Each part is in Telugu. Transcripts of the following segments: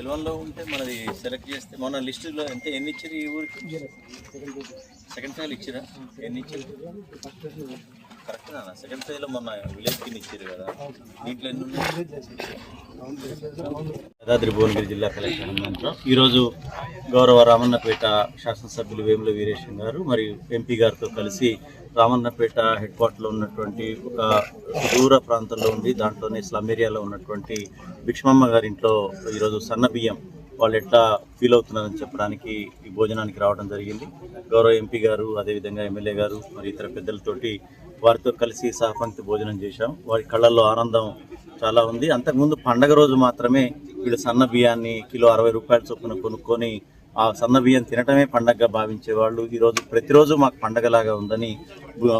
ఎల్వన్లో ఉంటే మనది సెలెక్ట్ చేస్తే మన లిస్టులో ఎంత ఎన్ని ఇచ్చారు ఈ ఊరికి? సెకండ్ ఫైల్ ఇచ్చిరా ఎన్ని ఇచ్చారు కరెక్ట్ అన్న సెకండ్ ఫైవ్లో మొన్న విలేజ్ కింద ఇచ్చారు కదా. దీంట్లో యాదాద్రి భువనగిరి జిల్లా కలెక్టర్ హనుమంతరావు. ఈరోజు గౌరవ రామన్నపేట శాసనసభ్యులు వేముల వీరేశం గారు మరియు ఎంపీ గారితో కలిసి రామన్నపేట హెడ్ క్వార్టర్లో ఉన్నటువంటి ఒక దూర ప్రాంతంలో ఉండి దాంట్లోనే స్లమ్ ఏరియాలో ఉన్నటువంటి భిక్షమమ్మ గారి ఇంట్లో ఈరోజు సన్న బియ్యం వాళ్ళు ఎట్లా ఫీల్ అవుతున్నారని చెప్పడానికి ఈ భోజనానికి రావడం జరిగింది. గౌరవ ఎంపీ గారు అదేవిధంగా ఎమ్మెల్యే గారు మరి ఇతర పెద్దలతోటి వారితో కలిసి సహపంక్తి భోజనం చేశాం. వారి కళ్ళల్లో ఆనందం చాలా ఉంది. అంతకుముందు పండగ రోజు మాత్రమే వీళ్ళు సన్న బియ్యాన్ని కిలో అరవై రూపాయల చొప్పున కొనుక్కొని ఆ సన్న బియ్యం తినటమే పండగగా భావించేవాళ్ళు. ఈరోజు ప్రతిరోజు మాకు పండగలాగా ఉందని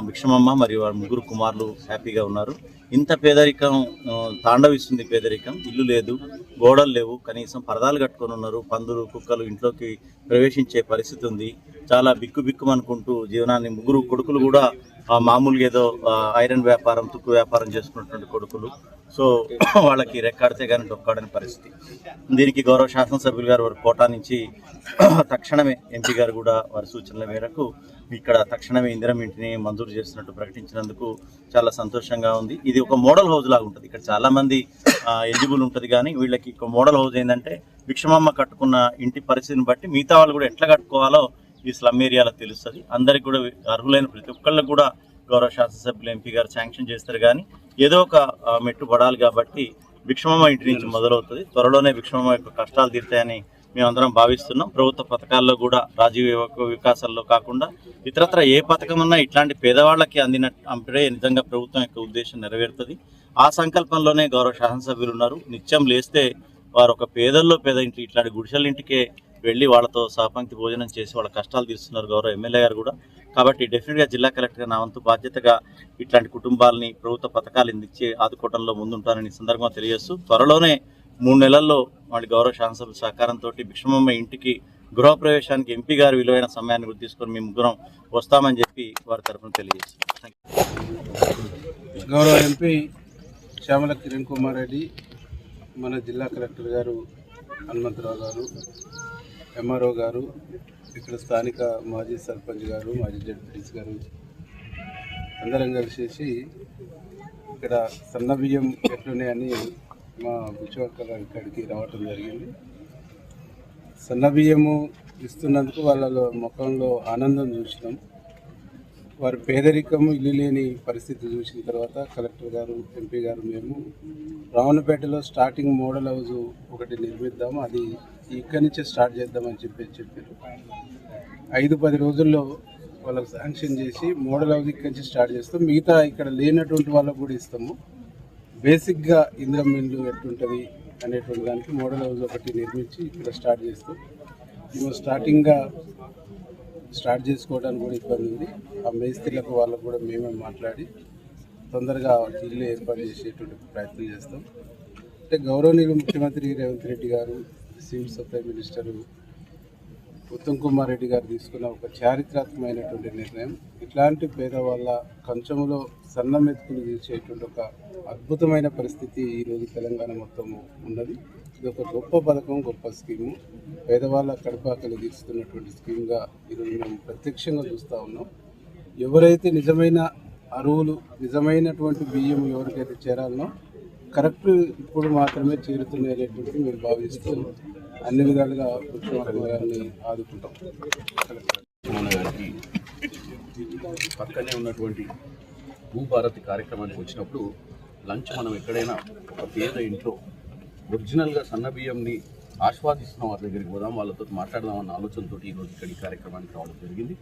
భిక్షమమ్మ మరియు వారి ముగ్గురు కుమారులు హ్యాపీగా ఉన్నారు. ఇంత పేదరికం తాండవిస్తుంది పేదరికం. ఇల్లు లేదు గోడలు లేవు. కనీసం పరదాలు కట్టుకొని ఉన్నారు. పందులు కుక్కలు ఇంట్లోకి ప్రవేశించే పరిస్థితి ఉంది. చాలా బిక్కు బిక్కుమనుకుంటూ జీవనాన్ని ముగ్గురు కొడుకులు కూడా మామూలుగా ఏదో ఐరన్ వ్యాపారం తుక్కు వ్యాపారం చేసుకున్నటువంటి కొడుకులు. సో వాళ్ళకి రెక్కాడితే కానీ డొక్కాడని పరిస్థితి. దీనికి గౌరవ శాసనసభ్యులు గారు వారి కోటా నుంచి తక్షణమే ఎంపీ గారు కూడా వారి సూచనల మేరకు ఇక్కడ తక్షణమే ఇందిరం ఇంటిని మంజూరు చేస్తున్నట్టు ప్రకటించినందుకు చాలా సంతోషంగా ఉంది. ఇది ఒక మోడల్ హౌస్ లాగా ఉంటుంది. ఇక్కడ చాలామంది ఎలిజిబుల్ ఉంటుంది కానీ వీళ్ళకి ఒక మోడల్ హౌస్ ఏంటంటే భిక్షమమ్మ కట్టుకున్న ఇంటి పరిస్థితిని బట్టి మిగతా వాళ్ళు కూడా ఎట్లా కట్టుకోవాలో ఈ స్లమ్ ఏరియాలో తెలుస్తుంది. అందరికి కూడా అర్హులైన ప్రతి ఒక్కళ్ళకి కూడా గౌరవ శాసనసభ్యులు ఎంపీ గారు శాంక్షన్ చేస్తారు కానీ ఏదో ఒక మెట్టు పడాలి కాబట్టి భిక్షమమ్మ ఇంటి నుంచి మొదలవుతుంది. త్వరలోనే భిక్షమమ్మ యొక్క కష్టాలు తీరుతాయని మేమందరం భావిస్తున్నాం. ప్రభుత్వ పథకాల్లో కూడా రాజీవ్ వికాసాల్లో కాకుండా ఇతరత్ర ఏ పథకం ఉన్నా ఇట్లాంటి పేదవాళ్ళకి అందిన అప్పుడే నిజంగా ప్రభుత్వం యొక్క ఉద్దేశం నెరవేరుతుంది. ఆ సంకల్పంలోనే గౌరవ శాసనసభ్యులు ఉన్నారు. నిత్యం లేస్తే వారు ఒక పేదల్లో పేద ఇంటి ఇట్లాంటి గుడిసెల ఇంటికే వెళ్ళి వాళ్ళతో సహపంక్తి భోజనం చేసి వాళ్ళ కష్టాలు తీరుస్తున్నారు గౌరవ ఎమ్మెల్యే గారు కూడా. కాబట్టి డెఫినెట్గా జిల్లా కలెక్టర్ నా వంతు బాధ్యతగా ఇట్లాంటి కుటుంబాలని ప్రభుత్వ పథకాలు అందించి ఆదుకోవడంలో ముందుంటానని సందర్భంగా తెలియజేస్తూ త్వరలోనే మూడు నెలల్లో వాళ్ళ గౌరవ శాసనసభ సహకారంతో భిక్షమమ్మ ఇంటికి గృహప్రవేశానికి ఎంపీ గారు విలువైన సమయాన్ని గుర్తు తీసుకొని మేము ముగ్గురం వస్తామని చెప్పి వారి తరఫున తెలియజేస్తాం గౌరవ ఎంపీ శ్యామల కిరణ్ కుమార్ రెడ్డి మన జిల్లా కలెక్టర్ గారు హనుమంతరావు గారు ఎంఆర్ఓ గారు ఇక్కడ స్థానిక మాజీ సర్పంచ్ గారు మాజీ జడ్పీటీస్ గారు అందరం కలిసేసి ఇక్కడ సన్న బియ్యం ఎట్లున్నాయని మా విశ్వక్క ఇక్కడికి రావటం జరిగింది. సన్న బియ్యము ఇస్తున్నందుకు వాళ్ళ ముఖంలో ఆనందం చూసినాం. వారి పేదరికము ఇల్లు లేని పరిస్థితి చూసిన తర్వాత కలెక్టర్ గారు ఎంపీ గారు మేము రావణపేటలో స్టార్టింగ్ మోడల్ హౌస్ ఒకటి నిర్మిద్దాము. అది ఇక్కడి నుంచే స్టార్ట్ చేద్దామని చెప్పి చెప్పారు. ఐదు పది రోజుల్లో వాళ్ళకు శాంక్షన్ చేసి మోడల్ హౌస్ ఇక్కడి నుంచి స్టార్ట్ చేస్తాం. మిగతా ఇక్కడ లేనటువంటి వాళ్ళకు కూడా ఇస్తాము. బేసిక్గా ఇంద్రం ఇల్లు ఎట్లుంటుంది అనేటువంటి దానికి మోడల్ హౌస్ ఒకటి నిర్మించి ఇక్కడ స్టార్ట్ చేస్తాం. మేము స్టార్టింగ్గా స్టార్ట్ చేసుకోవడానికి కూడా ఇబ్బంది ఉంది. ఆ మేస్త్రీలకు వాళ్ళకు కూడా మేమే మాట్లాడి తొందరగా ఇల్లు ఏర్పాటు చేసేటువంటి ప్రయత్నం చేస్తాం. అంటే గౌరవనీయులు ముఖ్యమంత్రి రేవంత్ రెడ్డి గారు civil supply minister Uttam Kumar Reddy గారు తీసుకున్న ఒక చారిత్రాత్మకమైనటువంటి నిర్ణయం. ఇట్లాంటి పేదవాళ్ళ కంచంలో సన్న మెతుకులు తీసేటువంటి ఒక అద్భుతమైన పరిస్థితి ఈరోజు తెలంగాణ మొత్తం ఉన్నది. ఇది ఒక గొప్ప పథకం గొప్ప స్కీము. పేదవాళ్ళ కడపాకలు తీస్తున్నటువంటి స్కీమ్గా ఈరోజు మేము ప్రత్యక్షంగా చూస్తూ ఉన్నాం. ఎవరైతే నిజమైన అరువులు నిజమైనటువంటి బియ్యం ఎవరికైతే చేరాలనో కరెక్ట్ ఇప్పుడు మాత్రమే చేరుతున్నాయి అనేటువంటి మేము భావిస్తూ అన్ని విధాలుగా ముఖ్యమంత్రి ఆదుకుంటాం. గారికి పక్కనే ఉన్నటువంటి భూభారతి కార్యక్రమానికి వచ్చినప్పుడు లంచ్ మనం ఎక్కడైనా ఒక పేద ఇంట్లో ఒరిజినల్గా సన్న బియ్యంని ఆస్వాదిస్తున్న వారి దగ్గరికి పోదాం వాళ్ళతో మాట్లాడదామన్న ఆలోచనతో ఈరోజు ఇక్కడ ఈ కార్యక్రమానికి రావడం జరిగింది.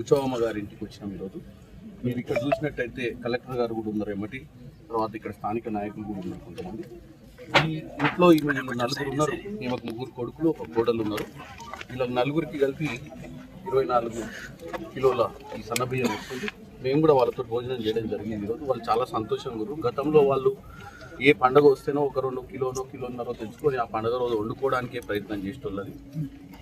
ఉత్సవమ్మ గారి ఇంటికి వచ్చినాం ఈరోజు. మీరు ఇక్కడ చూసినట్టయితే కలెక్టర్ గారు కూడా ఉన్నారు ఏమిటి తర్వాత ఇక్కడ స్థానిక నాయకులు కూడా ఉన్నారు కొంతమంది. ఈ ఇంట్లో ఈమె నలుగురు ఉన్నారు. ఈమెకు ముగ్గురు కొడుకులు ఒక కోడలు ఉన్నారు. ఇలా నలుగురికి కలిపి ఇరవై నాలుగు కిలోల ఈ సన్న బియ్యం వస్తుంది. మేము కూడా వాళ్ళతో భోజనం చేయడం జరిగింది. ఈరోజు వాళ్ళు చాలా సంతోషంగా ఉన్నారు. గతంలో వాళ్ళు ఏ పండగ వస్తేనో ఒక రెండు కిలోనో కిలోన్నరో తెచ్చుకొని ఆ పండగ రోజు వండుకోవడానికే ప్రయత్నం చేసేటోళ్ళది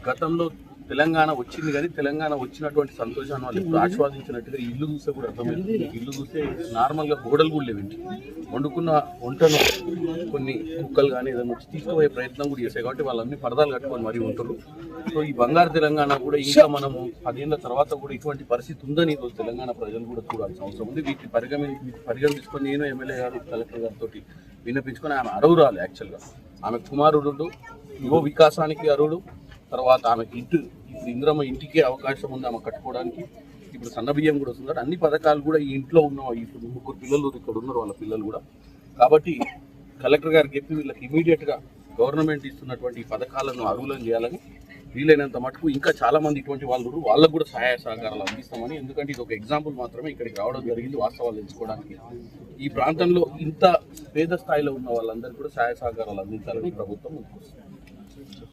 గతంలో తెలంగాణ వచ్చింది కానీ తెలంగాణ వచ్చినటువంటి సంతోషాన్ని వాళ్ళు ఇప్పుడు ఆస్వాదించినట్టుగా ఇల్లు చూస్తే కూడా అర్థమైంది ఇల్లు చూస్తే నార్మల్గా గోడలు కూడా లేవు ఇంటికి. వండుకున్న వంటను కొన్ని కుక్కలు కానీ ఏదైనా వచ్చి తీసుకుపోయే ప్రయత్నం కూడా చేశాయి కాబట్టి వాళ్ళన్ని పరదాలు కట్టుకొని మరీ ఉంటారు సో ఈ బంగారు తెలంగాణ కూడా ఇంకా మనము పదేళ్ళ తర్వాత కూడా ఇటువంటి పరిస్థితి ఉందని ఈరోజు తెలంగాణ ప్రజలు కూడా చూడాల్సిన అవసరం ఉంది. వీటిని పరిగణ పరిగణ తీసుకొని నేను ఎమ్మెల్యే గారు కలెక్టర్ గారితో విన్నపించుకొని ఆమె అర్హురాలు యాక్చువల్గా. ఆమె కుమారుడు యువ వికాసానికి అర్హుడు తర్వాత ఆమెకి ఇంటి ఇప్పుడు ఇంద్రమ్మ ఇంటికి అవకాశం ఉంది ఆమె కట్టుకోవడానికి. ఇప్పుడు సన్న బియ్యం కూడా వస్తుంది. అన్ని పథకాలు కూడా ఈ ఇంట్లో ఉన్న. ఇప్పుడు ముగ్గురు పిల్లలు ఇక్కడ ఉన్నారు వాళ్ళ పిల్లలు కూడా. కాబట్టి కలెక్టర్ గారికి చెప్పి వీళ్ళకి ఇమీడియట్గా గవర్నమెంట్ ఇస్తున్నటువంటి పథకాలను అర్హులను చేయాలని వీలైనంత మటుకు ఇంకా చాలామంది ఇటువంటి వాళ్ళు వాళ్ళకు కూడా సహాయ సహకారాలు అందిస్తామని. ఎందుకంటే ఇది ఒక ఎగ్జాంపుల్ మాత్రమే ఇక్కడికి రావడం జరిగింది వాస్తవాలు తెలుసుకోవడానికి. ఈ ప్రాంతంలో ఇంత పేద స్థాయిలో ఉన్న వాళ్ళందరికీ కూడా సహాయ సహకారాలు అందించాలని ప్రభుత్వం ముందుకు